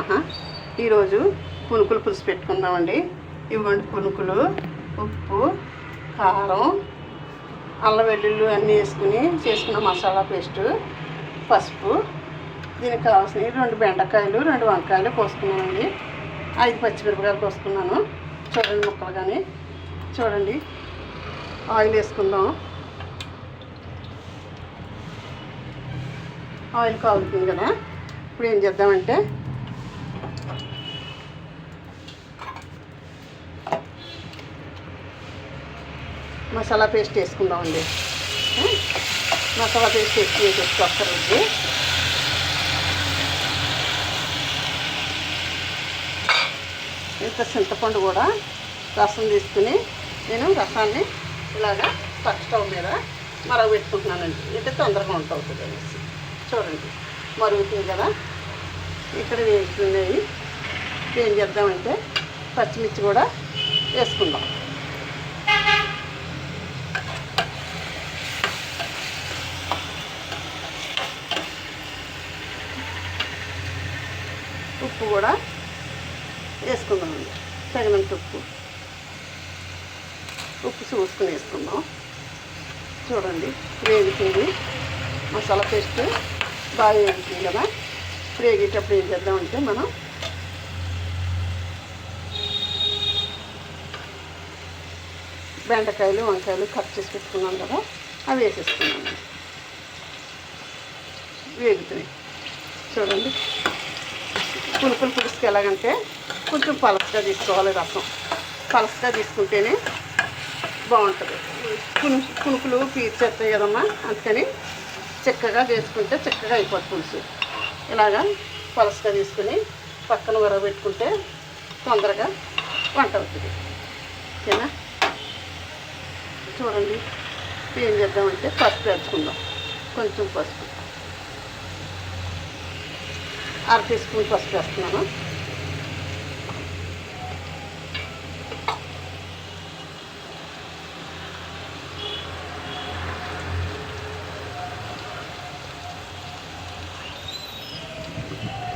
నమ. ఈరోజు పునుకులు పులుసు పెట్టుకుందామండి. ఇవ్వండి పునుకులు ఉప్పు కారం అల్లం వెల్లుల్లి అన్నీ వేసుకుని చేసుకున్న మసాలా పేస్టు పసుపు దీనికి కావాల్సినవి రెండు బెండకాయలు రెండు వంకాయలు కోసుకున్నానండి. ఐదు పచ్చిమిరపకాయలు కోసుకున్నాను. చూడండి ముక్కలు కానీ. చూడండి. ఆయిల్ వేసుకుందాం. ఆయిల్ కాగుతుంది కదా. ఇప్పుడు ఏం చేద్దామంటే మసాలా పేస్ట్ వేసుకుందామండి. మసాలా పేస్ట్ వేసి వేసేసుకోక్కర్లేదు. ఇంత చింతపండు కూడా రసం తీసుకుని నేను రసాన్ని ఇలాగా పచ్చ స్టవ్ మీద మరగబెట్టుకుంటున్నానండి. అంటే తొందరగా ఉంటుంది అనేసి. చూడండి మరుగుతుంది కదా. ఇక్కడ వేస్తున్నాయి ఏం చేద్దామంటే పచ్చిమిర్చి కూడా వేసుకుందాం. ఉప్పు కూడా వేసుకుందామండి. తగినంత ఉప్పు. ఉప్పు చూసుకుని వేసుకుందాం. చూడండి వేగుతుంది. మసాలా పేస్ట్ బాగా వేగుతుంది కదా. వేగేటప్పుడు ఏం చేద్దామంటే మనం బెండకాయలు వంకాయలు కట్ చేసి పెట్టుకున్నాం కదా అవి వేసేసుకున్నాం వేగుతున్నాయి. చూడండి. పులుపులు పులుసుకు ఎలాగంటే కొంచెం పలసగా తీసుకోవాలి రసం. పలసగా తీసుకుంటేనే బాగుంటుంది. పులుసు పులుపులు పీర్చేస్తాయి కదమ్మా అందుకని చిక్కగా చేసుకుంటే చిక్కగా అయిపోతుంది పులుసు. ఇలాగా పలసగా తీసుకుని పక్కన ఉరగబెట్టుకుంటే తొందరగా వంట అవుతుంది. ఓకేనా? చూడండి ఏం చేద్దామంటే పసుపు వేసుకుందాం. కొంచెం పసుపు. అర టీ స్పూన్ పసుపు వేస్తున్నాను.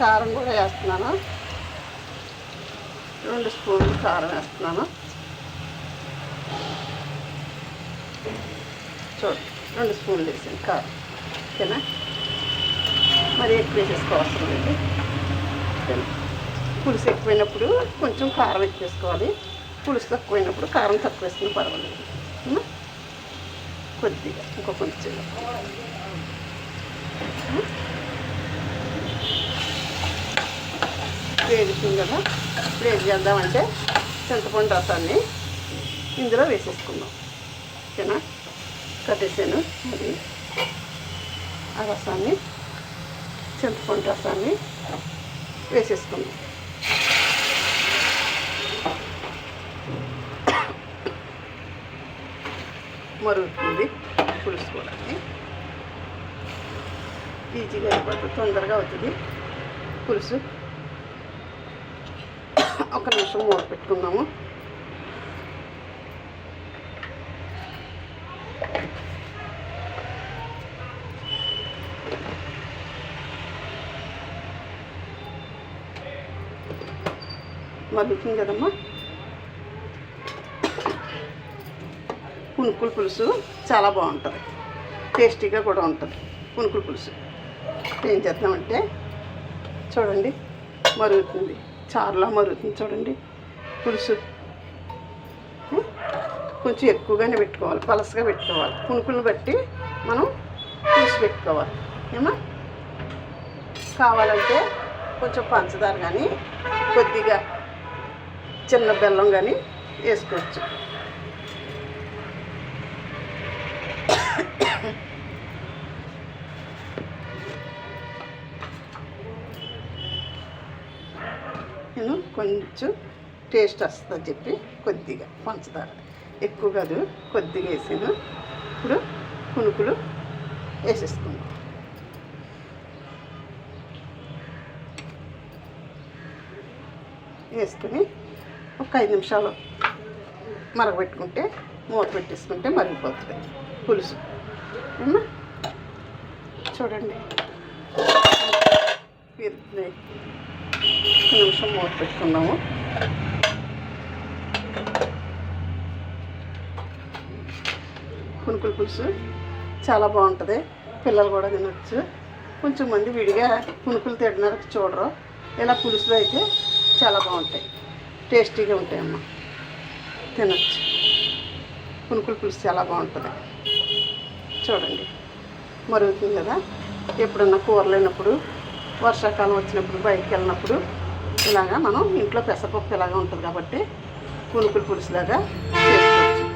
కారం కూడా వేస్తున్నాను. రెండు స్పూన్లు కారం వేస్తున్నాను. చూడండి రెండు స్పూన్లు వేసాను కారం. ఓకేనా? మరి ఎక్కువ వేసేసుకోవసరం లేదు. పులుసు ఎక్కువైనప్పుడు కొంచెం కారం ఎక్కువేసుకోవాలి పులుసు తక్కువైనప్పుడు కారం తక్కువ వేసుకుని పర్వాలేదు కొద్దిగా ఇంకో కొంచెం వేగుతుంది కదా? ఇప్పుడు చేద్దామంటే చింతపండు రసాన్ని ఇందులో వేసేసుకుందాం. ఓకేనా? కట్టేసాను అది ఆ రసాన్ని చింతపండు రసాన్ని వేసేసుకుందాం. మరుగుతుంది పులుసు కూడా ఈజీగా అయిపోతుంది తొందరగా అవుతుంది పులుసు. ఒక నిమిషం మూత పెట్టుకుందాము. మగ్గుతుంది కదమ్మా? పునుకుల పులుసు చాలా బాగుంటుంది. టేస్టీగా కూడా ఉంటుంది. పునుకుల పులుసు. ఏం చేద్దామంటే చూడండి మరుగుతుంది. చాలా మరుగుతుంది చూడండి. పులుసు. కొంచెం ఎక్కువగానే పెట్టుకోవాలి. పలసగా పెట్టుకోవాలి. పునుకులను బట్టి మనం పులుసు పెట్టుకోవాలి. ఏమా? కావాలంటే కొంచెం పంచదార కానీ కొద్దిగా చిన్న బెల్లం కానీ వేసుకోవచ్చు. నేను కొంచెం టేస్ట్ వస్తుందని చెప్పి కొద్దిగా పంచదార ఎక్కువ కాదు కొద్దిగా వేసాను ఇప్పుడు పునుకులు వేసేసుకుందాం. వేసుకుని ఒక ఐదు నిమిషాలు మరగబెట్టుకుంటే మూత పెట్టేసుకుంటే మరిగిపోతుంది. పులుసు. చూడండి. పెరుగుతున్నాయి నిమిషం మూత పెట్టుకున్నాము. పునుకుల పులుసు చాలా బాగుంటుంది. పిల్లలు కూడా తినచ్చు. కొంచెం మంది విడిగా పునుకులు తినడానికి చూడరు. ఇలా పులుసులు అయితే చాలా బాగుంటాయి. టేస్టీగా ఉంటాయమ్మా. తినచ్చు. పునుకులు పులుసు చాలా బాగుంటుంది. చూడండి. మరుగుతుంది కదా? ఎప్పుడన్నా కూర లేనప్పుడు వర్షాకాలం వచ్చినప్పుడు బయటికి వెళ్ళినప్పుడు ఇలాగా మనం ఇంట్లో పెసరపప్పు ఇలాగా ఉంటుంది కాబట్టి పునుకులు పులుసులాగా చేసుకోవచ్చు.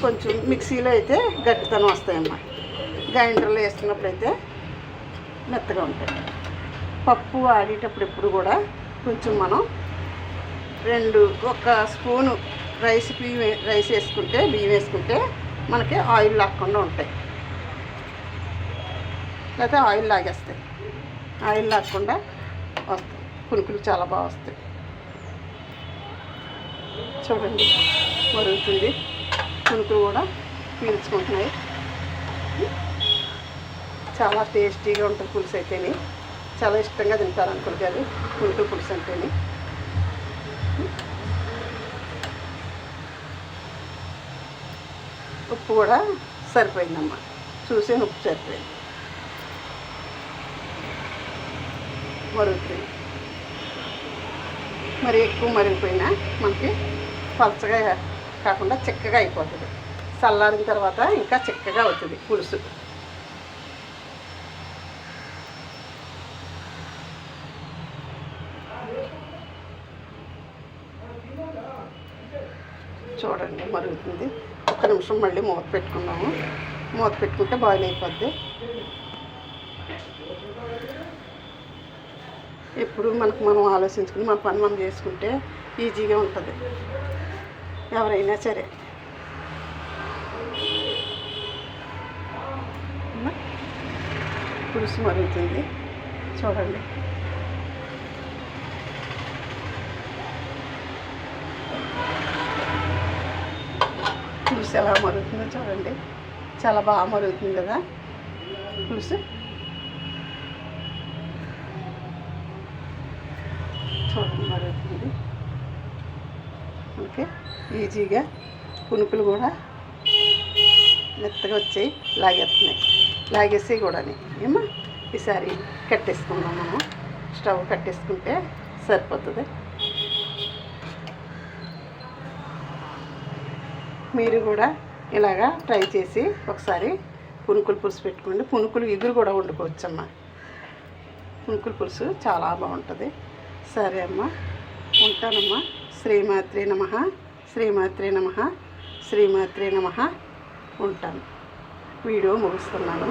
కొంచెం మిక్సీలో అయితే గట్టితనం వస్తాయమ్మా. గ్రైండర్లో వేస్తున్నప్పుడు అయితే మెత్తగా ఉంటాయి. పప్పు ఆడేటప్పుడు ఎప్పుడు కూడా కొంచెం మనం రెండు ఒక స్పూను రైస్ బియ్యం రైస్ వేసుకుంటే బియ్యం వేసుకుంటే మనకి ఆయిల్ లాక్కుండా ఉంటాయి. లేకపోతే ఆయిల్ లాగేస్తాయి. ఆయిల్ లాక్కుండా వస్తాయి. పునుకులు చాలా బాగా వస్తాయి. చూడండి మరుగుతుంది. పునుకులు కూడా పీల్చుకుంటున్నాయి. చాలా టేస్టీగా ఉంటుంది పులుసు అయితేనే చాలా ఇష్టంగా తింటారు అనుకులు గారు పునుకులు పులుసు అంటేనే ఉప్పు కూడా సరిపోయిందమ్మా. చూసి ఉప్పు సరిపోయింది. మరుగుతుంది. మరి ఎక్కువ మరిగిపోయినా మనకి పలచగా కాకుండా చిక్కగా అయిపోతుంది. చల్లారిన తర్వాత ఇంకా చిక్కగా అవుతుంది పులుసు చూడండి మరుగుతుంది ఒక్క నిమిషం మళ్ళీ మూత పెట్టుకున్నాము మూత పెట్టుకుంటే బాయిల్ అయిపోద్ది. ఎప్పుడు మనకు మనం ఆలోచించుకుని మన పని మనం చేసుకుంటే ఈజీగా ఉంటుంది. ఎవరైనా సరే. పులుసు మరుగుతుంది. చూడండి. పులుసు ఎలా మరుగుతుందో చూడండి. చాలా బాగా మరుగుతుంది కదా. పులుసు చూడండి మరుగుతుంది. ఓకే. ఈజీగా పునుకులు కూడా మెత్తగా వచ్చాయి. లాగేస్తున్నాయి. లాగేసి కూడా ఏమో ఈసారి కట్టేసుకుందాం మనం. స్టవ్ కట్టేసుకుంటే సరిపోతుంది. మీరు కూడా ఇలాగా ట్రై చేసి ఒకసారి పునుకులు పులుసు పెట్టుకోండి. పునుకులు ఇగురు కూడా వండుకోవచ్చమ్మా. పునుకుల పులుసు చాలా బాగుంటుంది. సరే అమ్మా ఉంటానమ్మా. శ్రీమాత్రే నమ. శ్రీమాత్రే నమ. శ్రీమాత్రే నమ. ఉంటాను. వీడియో ముగిస్తున్నాను.